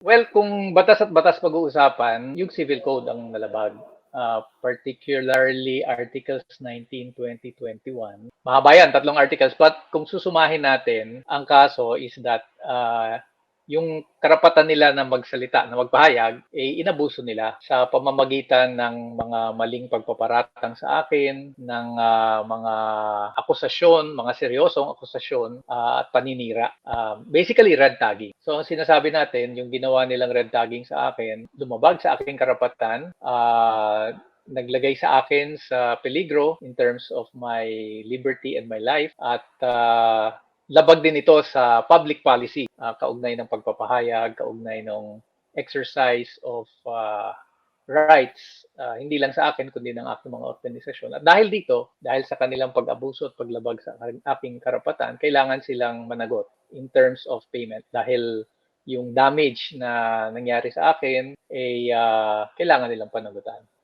Well, kung batas at batas pag-uusapan, yung civil code ang nalabag. Uh, particularly Articles 19, 20, 21. Mahaba yan, tatlong articles. But kung susumahin natin, ang kaso is that uh, yung karapatan nila na magsalita, na magpahayag, eh, inabuso nila sa pamamagitan ng mga maling pagpaparatang sa akin, ng uh, mga akusasyon, mga seryosong akusasyon uh, at paninira. Uh, basically, red tagging. So, ang sinasabi natin, yung ginawa nilang red tagging sa akin, lumabag sa aking karapatan, uh, naglagay sa akin sa peligro in terms of my liberty and my life at uh, labag din ito sa public policy, uh, kaugnay ng pagpapahayag, kaugnay ng exercise of uh, rights, uh, hindi lang sa akin, kundi ng aking mga organisasyon. At dahil dito, dahil sa kanilang pag-abuso at paglabag sa aking karapatan, kailangan silang managot in terms of payment dahil yung damage na nangyari sa akin ay uh, kailangan nilang panagutan.